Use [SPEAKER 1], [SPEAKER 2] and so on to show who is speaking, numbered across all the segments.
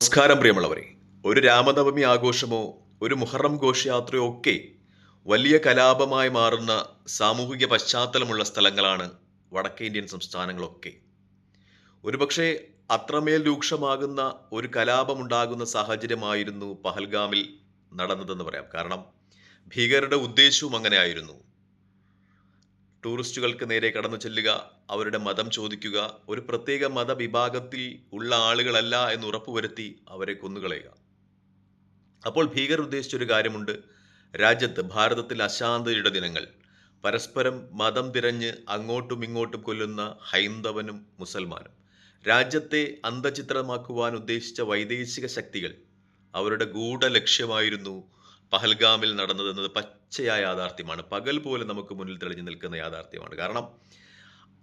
[SPEAKER 1] നമസ്കാരം പ്രിയമുള്ളവരെ. ഒരു രാമനവമി ആഘോഷമോ ഒരു മുഹറം ഘോഷയാത്രയോ ഒക്കെ വലിയ കലാപമായി മാറുന്ന സാമൂഹിക പശ്ചാത്തലമുള്ള സ്ഥലങ്ങളാണ് വടക്കേ ഇന്ത്യൻ സംസ്ഥാനങ്ങളൊക്കെ. ഒരുപക്ഷെ അത്രമേൽ രൂക്ഷമാകുന്ന ഒരു കലാപമുണ്ടാകുന്ന സാഹചര്യമായിരുന്നു പഹൽഗാമിൽ നടന്നതെന്ന് പറയാം. കാരണം ഭീകരരുടെ ഉദ്ദേശവും അങ്ങനെ ആയിരുന്നു. ടൂറിസ്റ്റുകൾക്ക് നേരെ കടന്നു ചെല്ലുക അവരുടെ മതം ചോദിക്കുക ഒരു പ്രത്യേക മതവിഭാഗത്തിൽ ഉള്ള ആളുകളല്ല എന്ന് ഉറപ്പുവരുത്തി അവരെ കൊന്നുകളയുക. അപ്പോൾ ഭീകർ ഉദ്ദേശിച്ചൊരു കാര്യമുണ്ട്. രാജ്യത്ത് ഭാരതത്തിൽ അശാന്തയുടെ ദിനങ്ങൾ പരസ്പരം മതം തിരഞ്ഞ് അങ്ങോട്ടും ഇങ്ങോട്ടും കൊല്ലുന്ന ഹൈന്ദവനും മുസൽമാനും. രാജ്യത്തെ അന്തചിത്രമാക്കുവാൻ ഉദ്ദേശിച്ച വൈദേശിക ശക്തികൾ അവരുടെ ഗൂഢലക്ഷ്യമായിരുന്നു പഹൽഗാമിൽ നടന്നതെന്നത് പച്ചയായ യാഥാർത്ഥ്യമാണ്. പകൽ പോലെ നമുക്ക് മുന്നിൽ തെളിഞ്ഞു നിൽക്കുന്ന യാഥാർത്ഥ്യമാണ്. കാരണം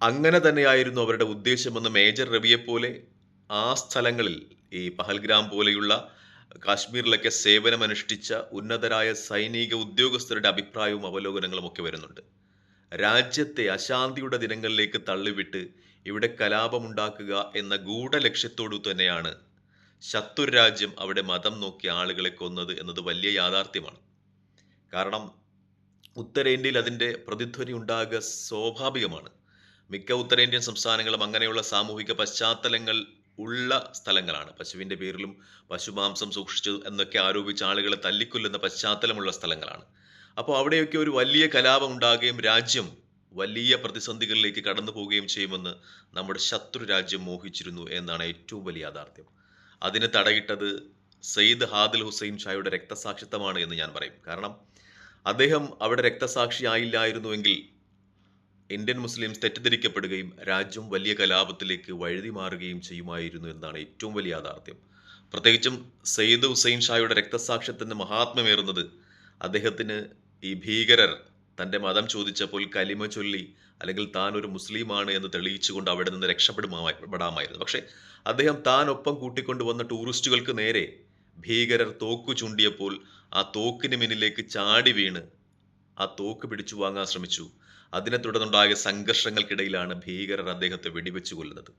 [SPEAKER 1] അങ്ങനെ തന്നെയായിരുന്നു അവരുടെ ഉദ്ദേശമെന്ന് മേജർ രവിയെ പോലെ ആ സ്ഥലങ്ങളിൽ ഈ പഹൽഗ്രാം പോലെയുള്ള കാശ്മീരിലൊക്കെ സേവനമനുഷ്ഠിച്ച ഉന്നതരായ സൈനിക ഉദ്യോഗസ്ഥരുടെ അഭിപ്രായവും അവലോകനങ്ങളും ഒക്കെ വരുന്നുണ്ട്. രാജ്യത്തെ അശാന്തിയുടെ ദിനങ്ങളിലേക്ക് തള്ളിവിട്ട് ഇവിടെ കലാപമുണ്ടാക്കുക എന്ന ഗൂഢലക്ഷ്യത്തോടു തന്നെയാണ് ശത്രു രാജ്യം അവിടെ മതം നോക്കി ആളുകളെ കൊന്നത് എന്നത് വലിയ യാഥാർത്ഥ്യമാണ്. കാരണം ഉത്തരേന്ത്യയിൽ അതിന്റെ പ്രതിധ്വനി ഉണ്ടാകുക സ്വാഭാവികമാണ്. മിക്ക ഉത്തരേന്ത്യൻ സംസ്ഥാനങ്ങളും അങ്ങനെയുള്ള സാമൂഹിക പശ്ചാത്തലങ്ങൾ ഉള്ള സ്ഥലങ്ങളാണ്. പശുവിന്റെ പേരിലും പശുമാംസം സൂക്ഷിച്ചു എന്നൊക്കെ ആരോപിച്ച് ആളുകളെ തല്ലിക്കൊല്ലുന്ന പശ്ചാത്തലമുള്ള സ്ഥലങ്ങളാണ്. അപ്പോൾ അവിടെയൊക്കെ ഒരു വലിയ കലാപം ഉണ്ടാകുകയും രാജ്യം വലിയ പ്രതിസന്ധികളിലേക്ക് കടന്നു പോവുകയും ചെയ്യുമെന്ന് നമ്മുടെ ശത്രു രാജ്യം മോഹിച്ചിരുന്നു എന്നാണ് ഏറ്റവും വലിയ യാഥാർത്ഥ്യം. അതിന് തടയിട്ടത് സയ്യിദ് ഹാദിൽ ഹുസൈൻ ഷായുടെ രക്തസാക്ഷിത്വമാണ് എന്ന് ഞാൻ പറയും. കാരണം അദ്ദേഹം അവിടെ രക്തസാക്ഷിയായില്ലായിരുന്നുവെങ്കിൽ ഇന്ത്യൻ മുസ്ലിംസ് തെറ്റിദ്ധരിക്കപ്പെടുകയും രാജ്യം വലിയ കലാപത്തിലേക്ക് വഴുതി മാറുകയും ചെയ്യുമായിരുന്നു എന്നാണ് ഏറ്റവും വലിയ യാഥാർത്ഥ്യം. പ്രത്യേകിച്ചും സയ്യിദ് ഹുസൈൻ ഷായുടെ രക്തസാക്ഷ്യത്തിന്റെ മഹാത്മ്യമേറുന്നത് അദ്ദേഹത്തിന് ഈ ഭീകരർ തന്റെ മതം ചോദിച്ചപ്പോൾ കലിമ ചൊല്ലി അല്ലെങ്കിൽ താൻ ഒരു മുസ്ലിമാണ് എന്ന് തെളിയിച്ചുകൊണ്ട് അവിടെ നിന്ന് രക്ഷപ്പെടുമായിരുന്നു പക്ഷേ അദ്ദേഹം താൻ ഒപ്പം കൂട്ടിക്കൊണ്ടുവന്ന ടൂറിസ്റ്റുകൾക്ക് നേരെ ഭീകരർ തോക്ക് ചൂണ്ടിയപ്പോൾ ആ തോക്കിന് മുന്നിലേക്ക് ചാടി വീണ് ആ തോക്ക് പിടിച്ചു വാങ്ങാൻ ശ്രമിച്ചു. അതിനെ തുടർന്നുണ്ടായ സംഘർഷങ്ങൾക്കിടയിലാണ് ഭീകരർ അദ്ദേഹത്തെ വെടിവെച്ചു കൊല്ലുന്നത്.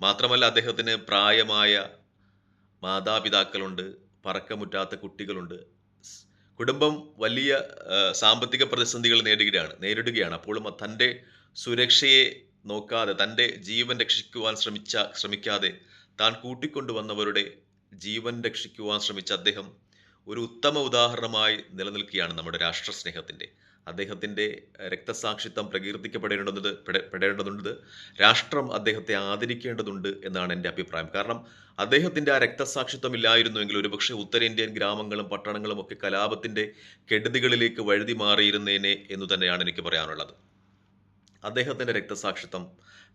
[SPEAKER 1] മാത്രമല്ല അദ്ദേഹത്തിന് പ്രായമായ മാതാപിതാക്കളുണ്ട് പറക്കമുറ്റാത്ത കുട്ടികളുണ്ട്. കുടുംബം വലിയ സാമ്പത്തിക പ്രതിസന്ധികൾ നേടുകയാണ് നേരിടുകയാണ്. അപ്പോഴും തന്റെ സുരക്ഷയെ നോക്കാതെ തന്റെ ജീവൻ രക്ഷിക്കുവാൻ ശ്രമിച്ച ശ്രമിക്കാതെ താൻ കൂട്ടിക്കൊണ്ടുവന്നവരുടെ ജീവൻ രക്ഷിക്കുവാൻ ശ്രമിച്ച അദ്ദേഹം ഒരു ഉത്തമ ഉദാഹരണമായി നിലനിൽക്കുകയാണ് നമ്മുടെ രാഷ്ട്രസ്നേഹത്തിന്റെ. അദ്ദേഹത്തിന്റെ രക്തസാക്ഷിത്വം പ്രകീർത്തിക്കപ്പെടേണ്ടത് പെടേണ്ടതുണ്ട്. രാഷ്ട്രം അദ്ദേഹത്തെ ആദരിക്കേണ്ടതുണ്ട് എന്നാണ് എന്റെ അഭിപ്രായം. കാരണം അദ്ദേഹത്തിന്റെ ആ രക്തസാക്ഷിത്വം ഇല്ലായിരുന്നുവെങ്കിൽ ഒരുപക്ഷെ ഉത്തരേന്ത്യൻ ഗ്രാമങ്ങളും പട്ടണങ്ങളും ഒക്കെ കലാപത്തിന്റെ കെടുതികളിലേക്ക് വഴുതി മാറിയിരുന്നേനെ എന്ന് തന്നെയാണ് എനിക്ക് പറയാനുള്ളത്. അദ്ദേഹത്തിന്റെ രക്തസാക്ഷിത്വം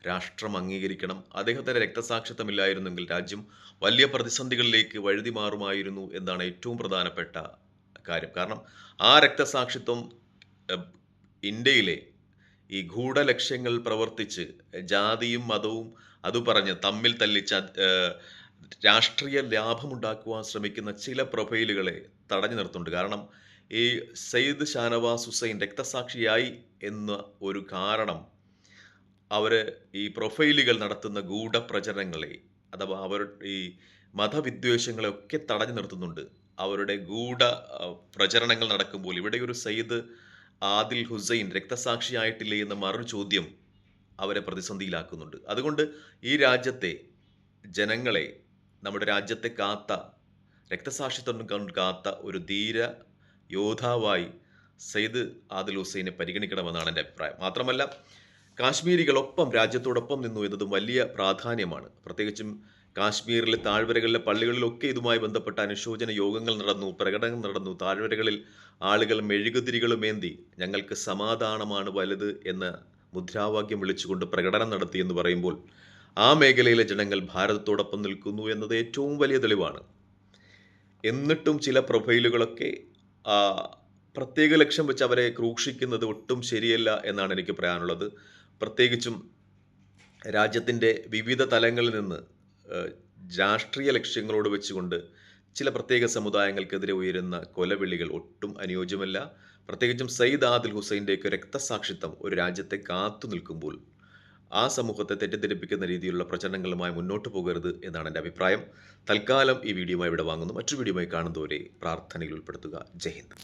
[SPEAKER 1] രാഷ്ട്രം അംഗീകരിക്കണം. അദ്ദേഹത്തിന്റെ രക്തസാക്ഷിത്വം ഇല്ലായിരുന്നെങ്കിൽ രാജ്യം വലിയ പ്രതിസന്ധികളിലേക്ക് വഴുതി മാറുമായിരുന്നു എന്നാണ് ഏറ്റവും പ്രധാനപ്പെട്ട കാര്യം. കാരണം ആ രക്തസാക്ഷിത്വം ഇന്ത്യയിലെ ഈ ഗൂഢലക്ഷ്യങ്ങൾ പ്രവർത്തിച്ച് ജാതിയും മതവും അത് പറഞ്ഞ് തമ്മിൽ തല്ലിച്ച രാഷ്ട്രീയ ലാഭമുണ്ടാക്കുവാൻ ശ്രമിക്കുന്ന ചില പ്രൊഫൈലുകളെ തടഞ്ഞു നിർത്തുന്നുണ്ട്. കാരണം ഈ സയ്യിദ് ഷാനവാസ് ഹുസൈൻ രക്തസാക്ഷിയായി എന്ന ഒരു കാരണം അവർ ഈ പ്രൊഫൈലുകൾ നടത്തുന്ന ഗൂഢപ്രചരണങ്ങളെ അഥവാ അവരുടെ ഈ മതവിദ്വേഷങ്ങളെ ഒക്കെ തടഞ്ഞു നിർത്തുന്നുണ്ട്. അവരുടെ ഗൂഢ പ്രചരണങ്ങൾ നടക്കുമ്പോൾ ഇവിടെ ഒരു സയ്യിദ് ആദിൽ ഹുസൈൻ രക്തസാക്ഷിയായിട്ടില്ലേ എന്ന മറു ചോദ്യം അവരെ പ്രതിസന്ധിയിലാക്കുന്നുണ്ട്. അതുകൊണ്ട് ഈ രാജ്യത്തെ ജനങ്ങളെ നമ്മുടെ രാജ്യത്തെ കാത്ത രക്തസാക്ഷിത്വം കാത്ത ഒരു ധീര യോദ്ധാവായി സെയ്ദ് ആദിൽ ഹുസൈനെ പരിഗണിക്കണമെന്നാണ് എന്റെ അഭിപ്രായം. മാത്രമല്ല കാശ്മീരികളൊപ്പം രാജ്യത്തോടൊപ്പം നിന്നു എന്നതും വലിയ പ്രാധാന്യമാണ്. പ്രത്യേകിച്ചും കാശ്മീരിലെ താഴ്വരകളിലെ പള്ളികളിലൊക്കെ ഇതുമായി ബന്ധപ്പെട്ട അനുശോചന യോഗങ്ങൾ നടന്നു പ്രകടനം നടന്നു. താഴ്വരകളിൽ ആളുകൾ മെഴുകുതിരികളുമേന്തി ഞങ്ങൾക്ക് സമാധാനമാണ് വലുത് എന്ന് മുദ്രാവാക്യം വിളിച്ചുകൊണ്ട് പ്രകടനം നടത്തി എന്ന് പറയുമ്പോൾ ആ മേഖലയിലെ ജനങ്ങൾ ഭാരതത്തോടൊപ്പം നിൽക്കുന്നു എന്നത് ഏറ്റവും വലിയ തെളിവാണ്. എന്നിട്ടും ചില പ്രൊഫൈലുകളൊക്കെ പ്രത്യേക ലക്ഷ്യം വെച്ച് അവരെ ക്രൂക്ഷിക്കുന്നത് ഒട്ടും ശരിയല്ല എന്നാണ് എനിക്ക് പറയാനുള്ളത്. പ്രത്യേകിച്ചും രാജ്യത്തിന്റെ വിവിധ തലങ്ങളിൽ നിന്ന് രാഷ്ട്രീയ ലക്ഷ്യങ്ങളോട് വെച്ചുകൊണ്ട് ചില പ്രത്യേക സമുദായങ്ങൾക്കെതിരെ ഉയരുന്ന കൊലവിളികൾ ഒട്ടും അനുയോജ്യമല്ല. പ്രത്യേകിച്ചും സയ്യിദ് ആദിൽ ഹുസൈന്റെയൊക്കെ രക്തസാക്ഷിത്വം ഒരു രാജ്യത്തെ കാത്തു നിൽക്കുമ്പോൾ ആ സമൂഹത്തെ തെറ്റിദ്ധരിപ്പിക്കുന്ന രീതിയിലുള്ള പ്രചരണങ്ങളുമായി മുന്നോട്ട് പോകരുത് എന്നാണ് എന്റെ അഭിപ്രായം. തൽക്കാലം ഈ വീഡിയോയുമായി ഇവിടെ വാങ്ങുന്നു. മറ്റൊരു വീഡിയോയുമായി കാണുന്നതുവരെ പ്രാർത്ഥനയിൽ ഉൾപ്പെടുത്തുക. ജയ് ഹിന്ദ്.